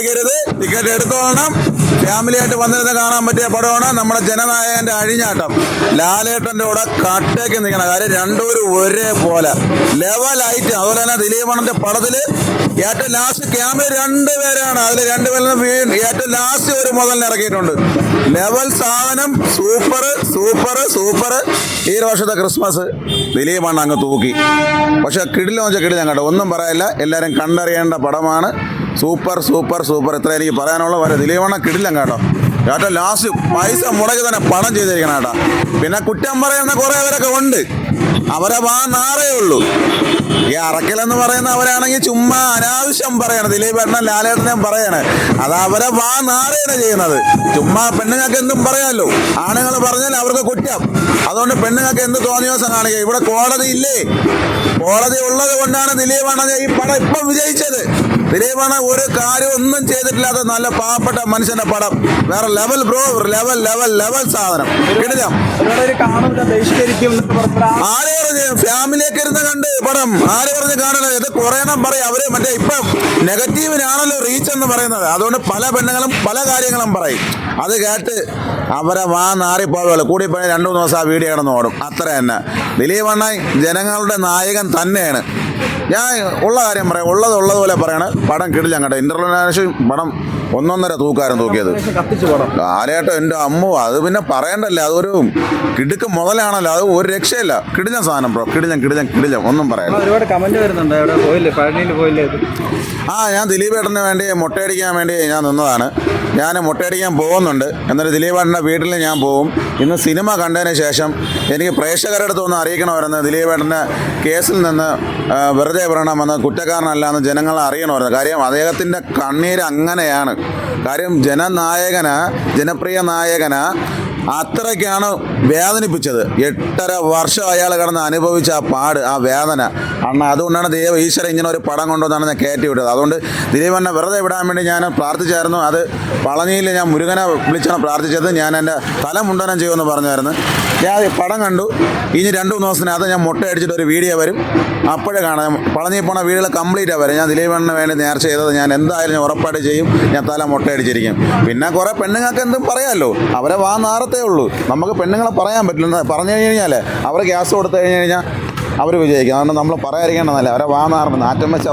മിണ്ടായിരിക്കരുത് ticket എടുത്തോണം family ആയിട്ട് വന്നിരുന്ന് കാണാൻ പറ്റിയ പടമാണ് നമ്മുടെ ജനനായകന്റെ അഴിഞ്ഞാട്ടം. ലാലേട്ടന്റെ കൂടെ കട്ടേക്ക് നിൽക്കണം. കാര്യം രണ്ടുപേരും ഒരേപോലെ. ലെവലായിട്ട് അതുപോലെ തന്നെ ദിലീപണന്റെ പടത്തിൽ ഏറ്റവും ലാസ്റ്റ് ക്യാമ്പിൽ രണ്ടുപേരാണ് അതിൽ രണ്ടുപേരും ഏറ്റവും ലാസ്റ്റ് ഒരു മുതലിന് ഇറക്കിയിട്ടുണ്ട്. ലെവൽ സാധനം സൂപ്പർ സൂപ്പർ സൂപ്പർ ഈ വർഷത്തെ ക്രിസ്മസ് ദിലീപണ്ണ അങ്ങ് തൂക്കി. പക്ഷെ കിടിലെന്ന് വെച്ചാൽ കിടിലം കേട്ടോ ഒന്നും പറയില്ല. എല്ലാവരും കണ്ടറിയേണ്ട പടമാണ്. Super super super. ഇത്ര എനിക്ക് പറയാനുള്ള. വരെ ദിലീപണ്ണ കിടില്ല കേട്ടോ. കേട്ടോ ലാസ്റ്റ് പൈസ മുടക്കി തന്നെ പണം ചെയ്തിരിക്കണം കേട്ടോ. പിന്നെ കുറ്റം പറയുന്ന കുറേ പേരൊക്കെ ഉണ്ട്. അവരെ വാ നാറേ ഉള്ളൂ. ഈ അറക്കലെന്ന് പറയുന്ന അവരാണെങ്കിൽ ചുമ്മാ അനാവശ്യം പറയണ. ദിലീപ് എണ്ണൻ ലാലേട്ടനെയും പറയണേ. അത് അവരെ വാ നാറേനെ ചെയ്യുന്നത്. ചുമ്മാ പെണ്ണുങ്ങൾക്ക് എന്തും പറയാമല്ലോ ആണുങ്ങൾ പറഞ്ഞാൽ അവർക്ക് കുറ്റം. അതുകൊണ്ട് പെണ്ണുങ്ങൾക്ക് എന്ത് തോന്നിയ ദിവസം കാണിക്കുക ഇവിടെ കോടതി ഇല്ലേ? കോടതി ഉള്ളത് കൊണ്ടാണ് ദിലീപ് ഈ പടം ഇപ്പം വിജയിച്ചത്. ദിലീപ് അണ്ണൻ ഒരു കാര്യം ഒന്നും ചെയ്തിട്ടില്ലാത്ത നല്ല പാവപ്പെട്ട മനുഷ്യന്റെ പടം. വേറെ level bro level level level സാധനം. ആ ആര് പറഞ്ഞു? ഫാമിലിയൊക്കെ ഇരുന്ന് കണ്ട് പടം. ആര് പറഞ്ഞ് കാണല്ലോ ഇത് കുറയണം പറയും. അവർ മറ്റേ ഇപ്പൊ നെഗറ്റീവിനാണല്ലോ റീച്ച് എന്ന് പറയുന്നത്. അതുകൊണ്ട് പല പെണ്ണുങ്ങളും പല കാര്യങ്ങളും പറയും. അത് കേട്ട് അവരെ വാ നാറിപ്പോഴുള്ളൂ കൂടി പോയി രണ്ടു മൂന്ന് ദിവസം ആ വീഡിയോ കിടന്ന് ഓടും. അത്ര തന്നെ. ദിലീപ് അണ്ണൻ ജനങ്ങളുടെ നായകൻ തന്നെയാണ്. ഞാൻ ഉള്ള കാര്യം പറയാം. ഉള്ളത് ഉള്ളതുപോലെ പറയാണ്. പടം കിടില്ല അങ്ങോട്ടെ ഇന്റർനാഷണൽ പടം ഒന്നൊന്നര തൂക്കാരം തൂക്കിയത്. പോടാം. എന്റെ അമ്മു? അത് പിന്നെ പറയണ്ടല്ലേ? അതൊരു കിടുക്ക് മുതലാണല്ലോ. അത് ഒരു രക്ഷയില്ല. കിടിഞ്ഞ സാധനം ബ്രോ. കിടിഞ്ഞ കിടിഞ്ഞ കിടിഞ്ഞ ഒന്നും പറയാം ഒരുപാട് കമന്റ് വരുന്നുണ്ട്. ആ ഞാൻ ദിലീപ് ഏട്ടന് വേണ്ടി മുട്ടയടിക്കാൻ വേണ്ടി ഞാൻ നിന്നതാണ്. ഞാൻ മുട്ടയടിക്കാൻ പോകുന്നുണ്ട്. എന്നിട്ട് ദിലീപ് ഏട്ടന്റെ വീട്ടിൽ ഞാൻ പോകും. ഇന്ന് സിനിമ കണ്ടതിന് ശേഷം എനിക്ക് പ്രേക്ഷകരുടെ അടുത്ത് ഒന്ന് അറിയിക്കണമായിരുന്നു. ദിലീപ് ഏട്ടന്റെ കേസിൽ നിന്ന് വെറുതെ പറയണമെന്ന് കുറ്റക്കാരനല്ല എന്ന് ജനങ്ങളെ അറിയണമായിരുന്നു. കാര്യം അദ്ദേഹത്തിന്റെ കണ്ണീര് അങ്ങനെയാണ്. കാര്യം ജനനായകന് ജനപ്രിയ നായകന് അത്രയ്ക്കാണ് വേദനിപ്പിച്ചത്. എട്ടര വർഷം അയാൾ കിടന്ന് അനുഭവിച്ച ആ പാട് ആ വേദന. അണ്ണ അതുകൊണ്ടാണ് ദൈവം ഈശ്വരൻ ഇങ്ങനെ ഒരു പടം കൊണ്ടുവന്നാണ് ഞാൻ കയറ്റി വിട്ടത്. അതുകൊണ്ട് ദിലീപണ്ണ വെറുതെ വിടാൻ വേണ്ടി ഞാൻ പ്രാർത്ഥിച്ചായിരുന്നു. അത് പളനിയിൽ ഞാൻ മുരുകനെ വിളിച്ചാണ് പ്രാർത്ഥിച്ചത്. ഞാൻ എന്റെ തല മുണ്ടനം ചെയ്യുമെന്ന് പറഞ്ഞായിരുന്നു. ഞാൻ പടം കണ്ടു. ഇനി രണ്ട് മൂന്ന് ദിവസത്തിനകത്ത് ഞാൻ മുട്ട അടിച്ചിട്ട് ഒരു വീഡിയോ വരും. അപ്പോഴേ കാണാം. പളനി പോണ വീടുകൾ കംപ്ലീറ്റ് വരും. ഞാൻ ദിലീപണ്ണന് വേണ്ടി നേർച്ച ചെയ്തത് ഞാൻ എന്തായാലും ഉറപ്പായിട്ട് ചെയ്യും. ഞാൻ തല മുട്ട അടിച്ചിരിക്കും പിന്നെ കുറേ പെണ്ണുങ്ങൾക്ക് എന്തും പറയാമല്ലോ. അവരെ വാ നാറത്തേ ഉള്ളൂ. നമുക്ക് പെണ്ണുങ്ങളെ പറയാൻ പറ്റില്ല പറഞ്ഞു കഴിഞ്ഞാൽ അവർ ഗ്യാസ് കൊടുത്തു കഴിഞ്ഞ് കഴിഞ്ഞാൽ അവർ വിജയിക്കും. അതുകൊണ്ട് നമ്മൾ പറയാതിരിക്കേണ്ടതല്ല. അവരെ വാ നാറുന്നത് നാറ്റം വെച്ചാൽ